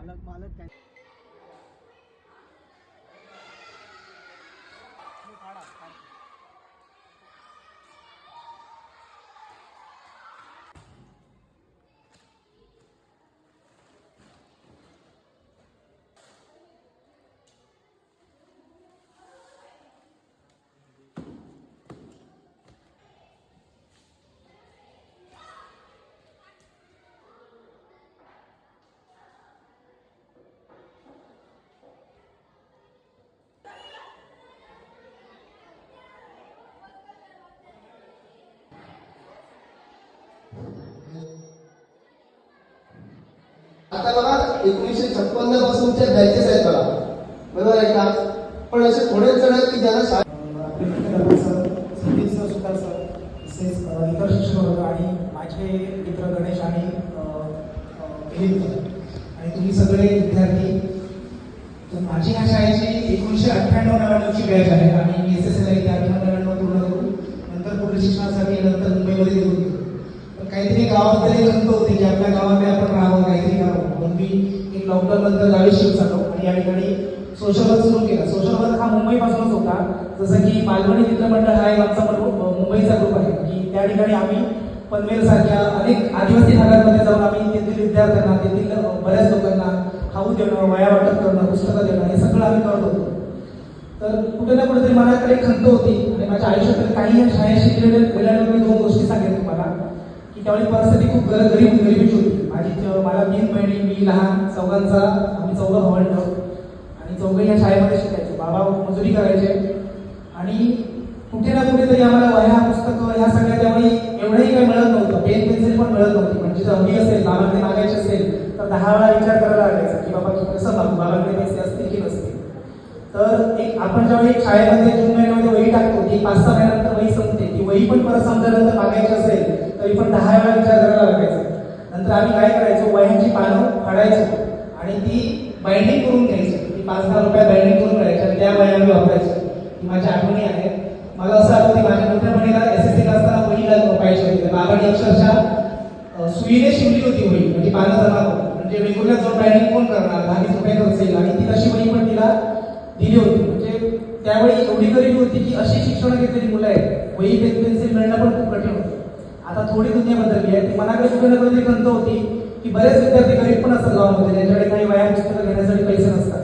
मालक मालक काय आता बघा एकोणीसशे छप्पन्न पासूनचे बॅचेस आहेत बघा. बरोबर आहे का? पण असे थोडेच जण आहेत की ज्यांना शाळा इतर शिक्षक वर्ग आणि माझे मित्र गणेश आणि आणि तुम्ही सगळे विद्यार्थी. तर माझी ह्या शाळेची एकोणीसशे अठ्ठ्याण्णव नव्याण्णवची बॅच आहे आणि मी एस एस एल इथे अठ्ठ्याण्णव नव्याण्णव पूर्ण करून नंतर पुढे शिक्षणासाठी नंतर मुंबईमध्ये निघून गेलो पण काहीतरी गावाबद्दल एक खंत होती की आपल्या गावाकडे आपण राहावं काहीतरी करावं म्हणून मी त्याबद्दल आयुष्य नंतर आणि या ठिकाणी सोशल वर्क सुरू केला. सोशल वर्क हा मुंबईपासूनच होता. जसं की बालवणी चित्रमंडळ हा एक आमचा मुंबईचा ग्रुप आहे. की त्या ठिकाणी आम्ही पनवेल सारख्या अनेक आदिवासी भागांमध्ये जाऊन आम्ही तेथील विद्यार्थ्यांना तेथील बऱ्याच लोकांना खाऊ देणं वया वाटप करणं पुस्तकं देणं हे सगळं आम्ही करत होतो. तर कुठे ना कुठेतरी मनाकडे खंत होती. आणि माझ्या आयुष्यातील काही या शाळेशी रिलेटेड रिलेटेड मी दोन गोष्टी सांगेन तुम्हाला. की त्यावेळी परिस्थिती खूप गरज गरीब गरिबीची होती. माझी मला तीन बहिणी मी लहान चौघांचा आम्ही चौघं भावंड आणि चौघं या शाळेमध्ये शिकायचो. बाबा मजुरी करायचे. आणि कुठे ना कुठेतरी आम्हाला वह्या पुस्तकं ह्या सगळ्या त्यावेळी एवढंही काही मिळत नव्हतं. पेन पेन्सिल पण मिळत नव्हती. म्हणजे जर हवी असेल बाबांकडे मागायची असेल तर दहा वेळा विचार करायला लागायचा की बाबा की कसं मागू? बाबांकडे पैसे असतील की नसतील? तर एक आपण ज्यावेळी शाळेमध्ये जून महिन्यामध्ये वही टाकतो ती पाच सहा महिन्यानंतर वही संपते. ती वही पण परत समजायनंतर मागायची असेल तरी पण दहा वेळा विचार करायला लागायचा. नंतर आम्ही काय करायचो? वह्यांची पानं फाडायचो. आणि ती बाइंडिंग करून घ्यायची. ती पाच दहा रुपया बाइंडिंग करून करायचं. आणि त्या वह्या आम्ही वापरायचो. माझ्या आठवणी आहेत मला असं आठवतं की माझ्या मोठ्या बहिणीला एस एस सी असताना बहिणीला पाहिजे होती. बाबाने अक्षरशः सुईने शिवली होती वही. म्हणजे पानं जमा म्हणजे वेगवेगळ्या जाऊन बाइंडिंग कोण करणार? दहा वीस रुपये खर्च येईल. आणि ती तशी वही पण तिला दिली होती. म्हणजे त्यावेळी एवढी गरीबी होती की अशी शिक्षण घेतलेली मुलं आहेत. वही पेन्सिल मिळणं पण खूप कठीण होतं. आता थोडी दुनिया बदलली आहे ती मनाकडे कुठे ना कुठेतरी खंत होती की बरेच विद्यार्थी गरीब पण असतात गावामध्ये त्यांच्याकडे काही वया पुस्तकं घेण्यासाठी पैसे नसतात.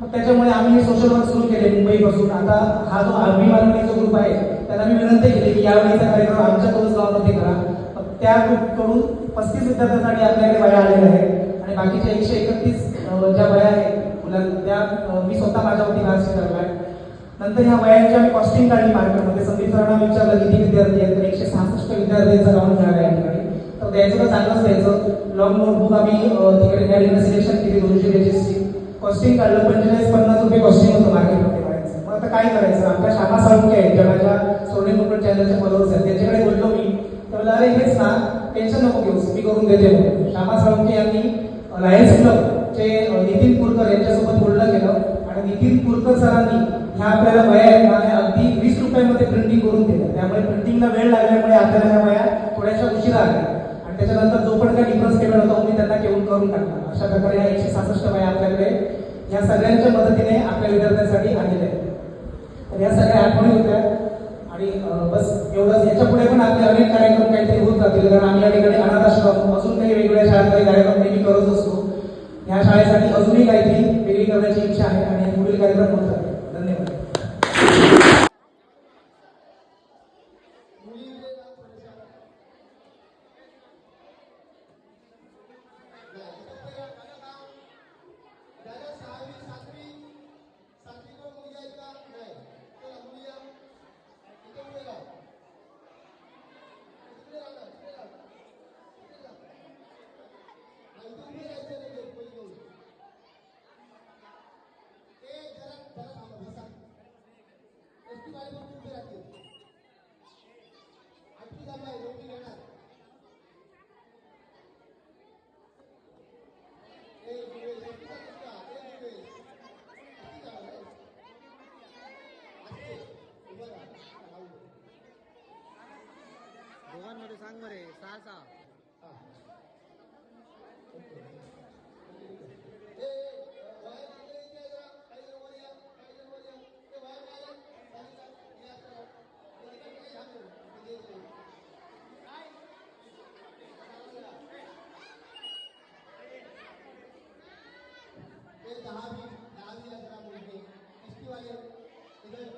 मग त्याच्यामुळे आम्ही हे सोशल वर्क सुरू केले मुंबईपासून. आता हा जो अभिमानी जो ग्रुप आहे त्यांना मी विनंती केली की यावेळीचा कार्यक्रम आमच्याकडून गावामध्ये करा. मग त्या ग्रुपकडून पस्तीस विद्यार्थ्यांसाठी आपल्याकडे वया आलेल्या आहेत. आणि बाकीच्या एकशे एकतीस ज्या वया आहेत मुलांना त्या मी स्वतः माझ्या वतीने आज आहे. नंतर ह्या वयांची आम्ही कॉस्टिंग काढली मार्केटमध्ये संदीप सरांना विचारलं किती विद्यार्थी आहेत? तर एकशे सहासष्ट विद्यार्थ्यांचा राऊंड मिळाला या ठिकाणी. तर द्यायचं तर चांगलंच द्यायचं लॉंग नोटबुक आम्ही तिकडे त्या ठिकाणी सिलेक्शन केली दोनशे पेजेसची कॉस्टिंग काढलं पंचेचाळीस पन्नास रुपये कॉस्टिंग होतं मार्केटमध्ये वयांचं मग आता काय करायचं? आमच्या शाखा सारखी आहेत ज्या माझ्या सोने मुकुट चॅनलचे फॉलोअर्स आहेत. त्यांच्याकडे बोललो मी. तर म्हणलं, अरे हेच ना टेन्शन नको घेऊस मी करून देते म्हणून. श्यामा साळुंके यांनी लायन्स क्लबचे नितीन कुरकर यांच्यासोबत बोलणं केलं. आणि नितीन कुरकर सरांनी ह्या आपल्याला वया आहेत ना अगदी वीस रुपयामध्ये प्रिंट त्यामुळे प्रिंटिंगला वेळ लागल्यामुळे आपल्याला ह्या वया थोड्याशा उशिरा आल्या. आणि त्याच्यानंतर जो पण काही डिफरन्स पेमेंट होता तो मी त्यांना घेऊन करून टाकला अशा प्रकारे या एकशे सहासष्ट वया आपल्याकडे या सगळ्यांच्या मदतीने आपल्या विद्यार्थ्यांसाठी आलेल्या आहेत. तर या सगळ्या आठवणी होत्या. आणि बस एवढंच. याच्यापुढे पण आपले अनेक कार्यक्रम काहीतरी होत जातील कारण आम्ही या ठिकाणी अनाथ सांग मरे सहा सहा. ये जहाँ भी जहाँ भी यात्रा बोलते इसकी वाले इधर